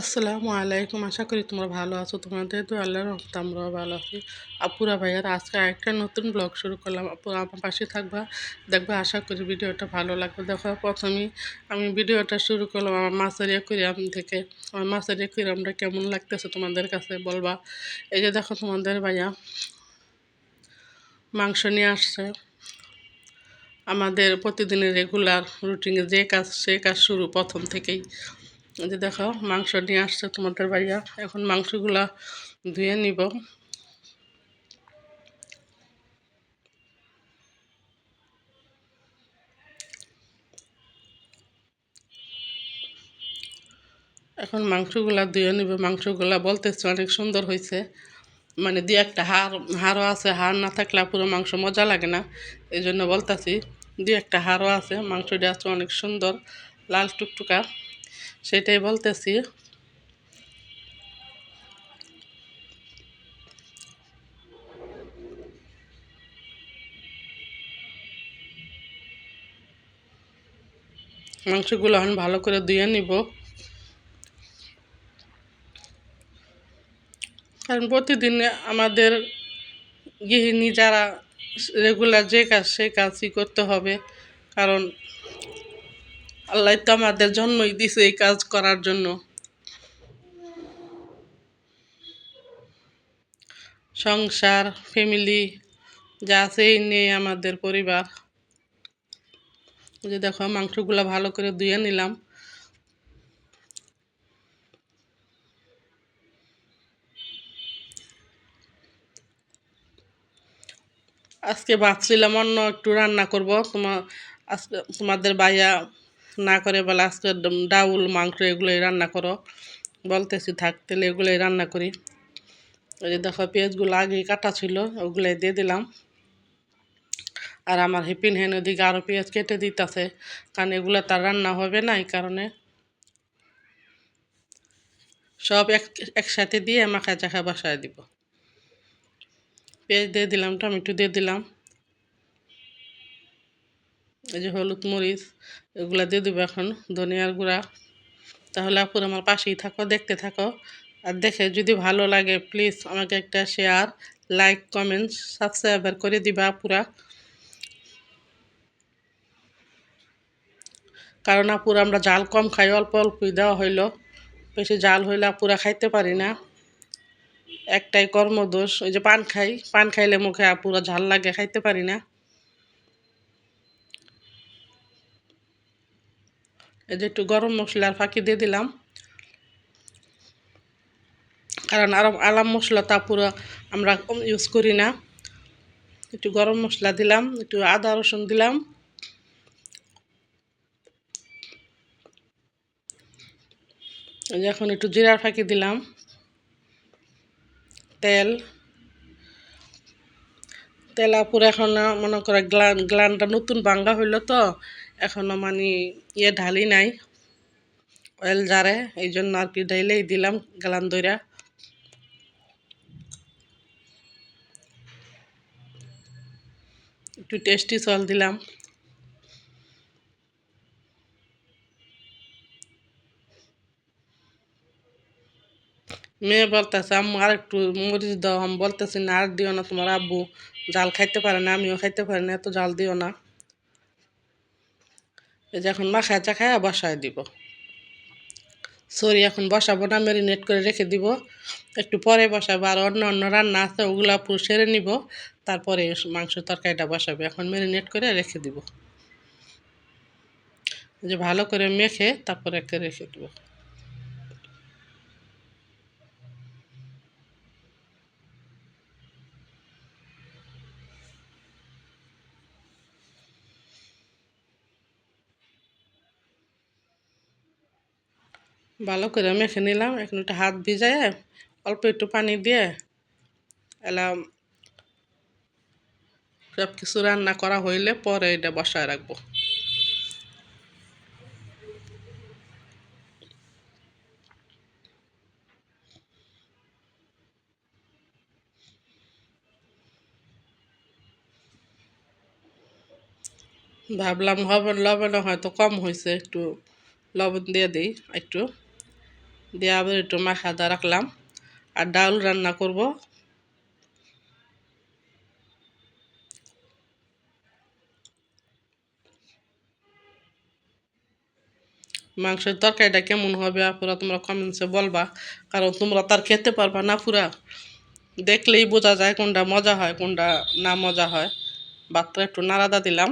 আসসালামু আলাইকুম। আশা করি তোমরা ভালো আছো। তোমাদের তো আল্লাহ রহমতে আমরাও ভালো আছি। আপুরা ভাইয়ার আজকে একটা নতুন ব্লগ শুরু করলাম। আপুরা আমার পাশে থাকবা, দেখবা, আশা করি ভিডিওটা ভালো লাগবে। দেখো, প্রথমেই আমি ভিডিওটা শুরু করলাম আমার মাছের একুরিয়াম থেকে। আমার মাছের একুরিয়ামটা কেমন লাগতেছে তোমাদের কাছে বলবা? এই যে দেখো তোমাদের ভাইয়া, মাংস নিয়ে আসছে। আমাদের প্রতিদিনের রেগুলার রুটিনে যে কাজ, সে কাজ শুরু প্রথম থেকেই। যে দেখো, মাংস নিয়ে আসছে তোমাদের ভাইয়া। এখন মাংসগুলা ধুয়ে নিব। এখন মাংসগুলা ধুয়ে নিব। মাংসগুলা বলতেছে অনেক সুন্দর হয়েছে। মানে দিয়ে একটা হাড়, হাড়ও আছে। হাড় না থাকলে পুরো মাংস মজা লাগে না। এই জন্য বলতেছি, দিয়ে একটা হাড়ও আছে। মাংসটা আছে অনেক সুন্দর, লাল টুকটুকা। সেটাই বলতেছি। মাংসগুলো এখন ভালো করে ধুয়ে নিব। কারণ প্রতিদিন আমাদের গৃহিণী যারা রেগুলার যে কাজ সেই কাজই করতে হবে। কারণ আল্লাহ তো আমাদের জন্মই দিছে এই কাজ করার জন্য। সংসার ফ্যামিলি যা আছে এই নিয়ে আমাদের পরিবার। যে দেখো, মাংসগুলো ভালো করে ধুয়ে নিলাম। আজকে ভাবছিলাম অন্য একটু রান্না করব। তোমার আজকে তোমাদের বাইয়া না করে বলে আজকে ডাউল, মাংস এগুলোই রান্না করো। বলতেছি থাক, তাহলে এগুলোই রান্না করি। ওই যে দেখো, পেঁয়াজগুলো আগেই কাটা ছিল, ওগুলোই দিয়ে দিলাম। আর আমার হিপিন হেন ওদিকে আরও পেঁয়াজ কেটে দিতেছে, কারণ এগুলো তার রান্না হবে না এই কারণে। সব এক, একসাথে দিয়ে মাখা চাখা বসায় দিব। পেঁয়াজ দিয়ে দিলাম, টমেটো দিয়ে দিলাম। এই যে হলুদ মরিচ, এগুলো দিয়ে দেবো এখন ধনিয়ার গুঁড়া। তাহলে আপুর আমার পাশেই থাকো, দেখতে থাকো। আর দেখে যদি ভালো লাগে প্লিজ আমাকে একটা শেয়ার লাইক কমেন্ট সাবস্ক্রাইবার করে দিবা আপুরা। কারণ আপুরা আমরা জাল কম খাই, অল্প অল্পই দেওয়া হইল। বেশি জাল হইলে আপুরা খাইতে পারি না। একটাই কর্মদোষ, ওই যে পান খাই, পান খাইলে মুখে আপুরা ঝাল লাগে, খাইতে পারি না। এই যে একটু গরম মশলার ফাঁকি দিয়ে দিলাম। কারণ আর আলাম মশলা তা পুরো আমরা ইউজ করি না। একটু গরম মশলা দিলাম, একটু আদা রসুন দিলাম। এখন একটু জিরার ফাঁকি দিলাম। তেল। তেলা পুরো এখন মনে করে গ্লান গ্লানটা নতুন বাঙ্গা হইল তো এখনও মানে ইয়ে ঢালি নাই। অয়েল জারে এই জন্য আর কি ঢাইলেই দিলাম গ্লান দইরা। একটু টেস্টি সল দিলাম। মেয়ে বলতেছে, আম্মু, আর একটু মরিচ দাও। আমি বলতেছি, না, আর দিও না। তোমার আব্বু জাল খাইতে পারে না, আমিও খাইতে পারি না, এত জাল দিও না। এই যে এখন মাখায় চাখায় বসায় দিব। সরি, এখন বসাবো না ম্যারিনেট করে রেখে দিব। একটু পরে বসাবো, আর অন্য অন্য রান্না আছে, ওগুলো পুরো সেরে নিব। তারপরে মাংস তরকারিটা বসাবে। এখন ম্যারিনেট করে রেখে দিব। যে ভালো করে মেখে তারপরে একটা রেখে দেবো। ভালো করে মেখে নিলাম। এখন একটু হাত ভিজায় অল্প একটু পানি দিয়ে এলাম। সব কিছু রান্না করা হইলে পরে এটা বসায় রাখব। ভাবলাম হবে লবণ হয়তো কম হয়েছে একটু লবণ দিয়ে দিই, একটু। দিয়ে আবার একটু মাখা দা রাখলাম। আর ডাল রান্না করব। মাংসের তরকারিটা কেমন হবে পুরা তোমরা কমেন্টসে বলবা, কারণ তোমরা তার খেতে পারবা না পুরা। দেখলেই বোঝা যায় কোনটা মজা হয়, কোনটা না মজা হয়। ভাতটা একটু নাড়াদা দিলাম।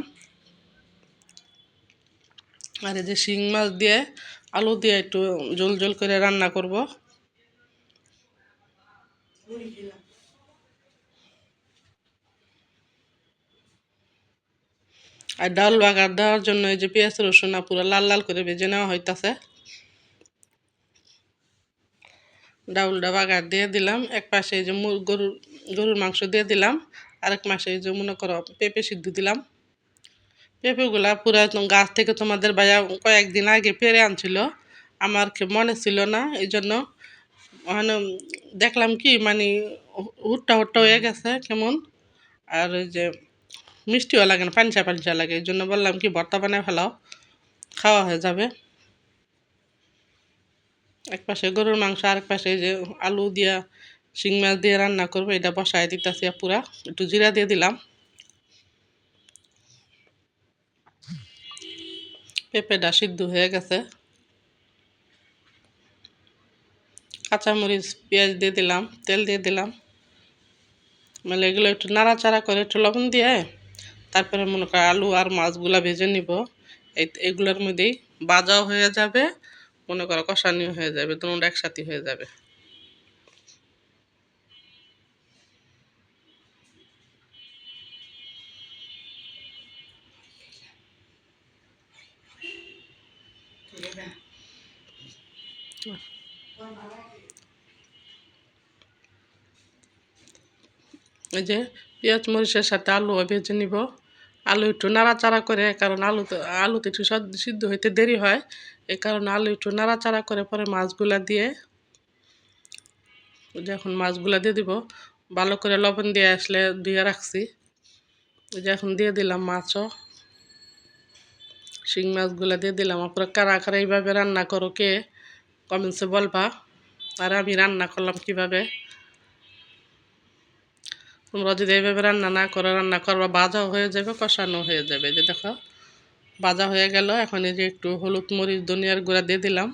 আর এই যে শিং মাছ দিয়ে আলু দিয়ে একটু জল জল করে রান্না করব। আর ডাল বাগার দেওয়ার জন্য এই যে পেঁয়াজ, রসুন পুরো লাল লাল করে ভেজে নেওয়া হইতাছে। ডাউলটা বাগার দিয়ে দিলাম। এক পাশে এই যে গরুর গরুর মাংস দিয়ে দিলাম। আরেক মাসে এই যে মনে করো পেঁপে সিদ্ধ দিলাম। পেঁপেগুলা পুরো গাছ থেকে তোমাদের ভাইয়া কয়েকদিন আগে পেরে আনছিল। আমার মনে ছিল না এই জন্য মানে দেখলাম কি মানে হুট্টা হুট্টা হয়ে গেছে কেমন। আর ওই যে মিষ্টিও লাগে না পাঞ্চা পাঞ্চা লাগে এই জন্য বললাম কি ভর্তা বানায় ফেলাও, খাওয়া হয়ে যাবে। এক পাশে গরুর মাংস আর এক পাশে যে আলু দিয়া, শিং মাছ দিয়ে রান্না করব, এটা বসায় দিতেছি পুরা একটু জিরা দিয়ে দিলাম। পেঁপেটা সিদ্ধ হয়ে গেছে। কাঁচামরিচ, পেঁয়াজ দিয়ে দিলাম, তেল দিয়ে দিলাম। মানে এগুলো একটু নাড়াচাড়া করে একটু লবণ দিয়ে তারপরে মনে করো আলু আর মাছগুলা ভেজে নিব। এই এগুলোর মধ্যেই বাজাও হয়ে যাবে, মনে করো কষানিও হয়ে যাবে দুটো একসাথে হয়ে যাবে। এই যে পেঁয়াজ, মরিচের সাথে আলু ভেজে নিব। আলু একটু নাড়াচাড়া করে, কারণ আলু তো আলুতে একটু সিদ্ধ হইতে দেরি হয়। এই কারণে আলু একটু নাড়াচাড়া করে পরে মাছগুলা দিয়ে যে এখন মাছগুলা দিয়ে দিব। ভালো করে লবণ দিয়ে আসলে দিয়ে রাখছি। যে এখন দিয়ে দিলাম মাছও। শিং মাছগুলা দিয়ে দিলাম। আপনার কারা কারা এইভাবে রান্না করো কে কমেন্টসে বলবা, আর আমি রান্না করলাম কীভাবে? তোমরা যদি এইভাবে রান্না না করো, রান্না করবা, বাজাও হয়ে যাবে, কষানো হয়ে যাবে। যে দেখো, বাজা হয়ে গেল, এখন এই যে একটু হলুদ মরিচ, ধনিয়ার গুঁড়া দিয়ে দিলাম।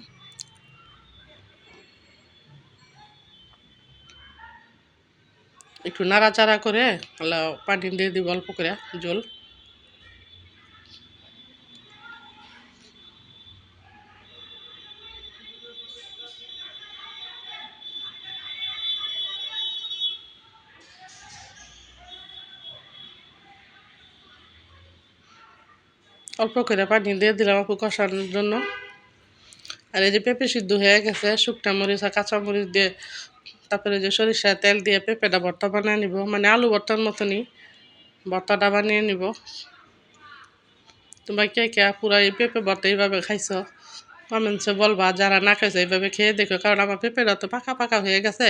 একটু নাড়াচাড়া করে পানি দিয়ে দিব অল্প করে, জল। অল্প করে পানি দিয়ে দিলাম আপু কষানোর জন্য। আর এই যে পেঁপে সিদ্ধ হয়ে গেছে, শুকনা মরিচ আর কাঁচা মরিচ দিয়ে তারপরে যে সরিষা তেল দিয়ে পেঁপেটা ভর্তা বানিয়ে নিব। মানে আলু ভর্তার মতনই ভর্তাটা বানিয়ে নিব। তোমরা কে কে পুরো এই পেঁপে ভর্তা এইভাবে খাইছ? কমেন্টসে বলবা, যারা না খাইছে এইভাবে খেয়ে দেখো, কারণ আমার পেঁপেটা তো পাকা পাকা হয়ে গেছে,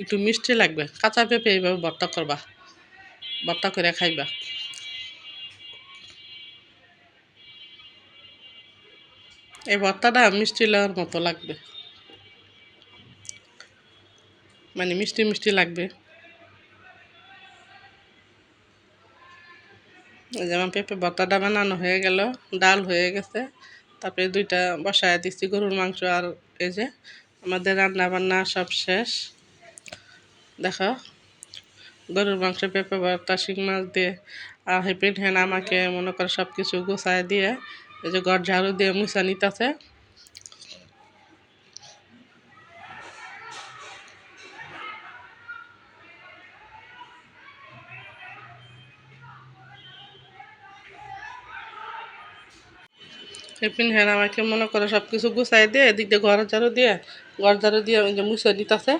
একটু মিষ্টি লাগবে। কাঁচা পেঁপে এইভাবে ভর্তা করবা, ভর্তা করে খাইবা। এই ভর্তাটা মিষ্টি লাগার মতো লাগবে। মানে মিষ্টি মিষ্টি লাগবে। যেমন পেঁপে ভর্তাটা বানানো হয়ে গেল, ডাল হয়ে গেছে। তারপরে দুইটা বসায় দিচ্ছি গরুর মাংস আর এই যে আমাদের রান্না বান্না সব শেষ। দেখো, গরুর মাংস পেঁপে ভর্তা, শিং মাছ দিয়ে, আর হেপিন হ্যান আমাকে মনে করে সব কিছু গুছায় দিয়ে এই যে ঘর ঝাড়ু দিয়ে মুছা নিতেছে। টিফিন হ্যাঁ আমাকে মনে করে সব কিছু গুছাই দিয়ে, এদিক দিয়ে ঘর ঝাড়ু দিয়ে ঘর ঝাড়ু দিয়ে যে নিতেছে।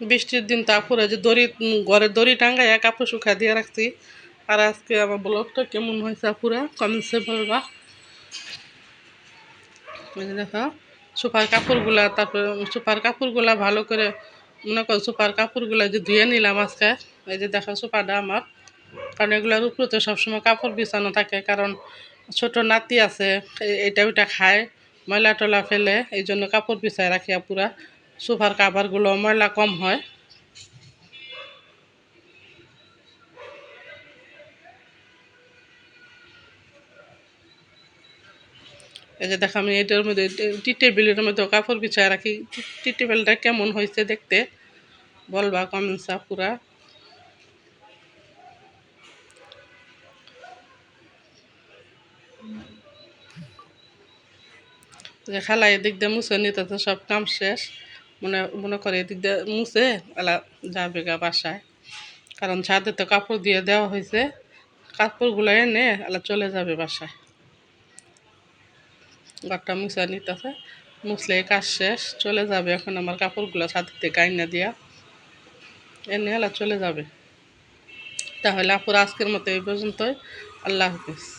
বৃষ্টির দিন তারপরে যে দড়ি ঘরের দড়ি টাঙ্গাইয়া কাপড় শুকা দিয়ে রাখছি। আর আজকে আমার ব্লগটা কেমন হয়েছে পুরা কমেন্টসে বলবা। দেখো সুপার কাপড়গুলা, তারপরে সুপার কাপড়গুলা ভালো করে, মনে করো সুপার কাপড়গুলা যে ধুয়ে নিলাম আজকে, এই যে দেখো সুপারটা আমার। কারণ এগুলোর উপরে তো সবসময় কাপড় বিছানো থাকে, কারণ ছোট নাতি আছে এটা ওইটা খায়, ময়লা টলা ফেলে, এই জন্য কাপড় বিছায় রাখি পুরা সোফার কাভারগুলো ময়লা কম হয়। এই যে দেখো আমি এটার মধ্যে, টি টেবিলের মধ্যে কাপড় বিছায় রাখি। টি টেবিলটা কেমন হয়েছে দেখতে বলবা কমেন্টসা পুরা। যে খালা এদিক দিয়ে মুছে সব কাম শেষ। মনে মনে করে এদিক দিয়ে মুছে এলা যাবে গা বাসায়। কারণ ছাদে তো কাপড় দিয়ে দেওয়া হয়েছে। কাপড়গুলো এনে এলা চলে যাবে বাসায়। ঘরটা মুছে নিতেছে। মুছলে কাজ শেষ, চলে যাবে এখন আমার কাপড়গুলো ছাদের গাইনা দিয়া। এনে এলা চলে যাবে। তাহলে আপুর আজকের মতো এই পর্যন্তই। আল্লাহ হাফিজ।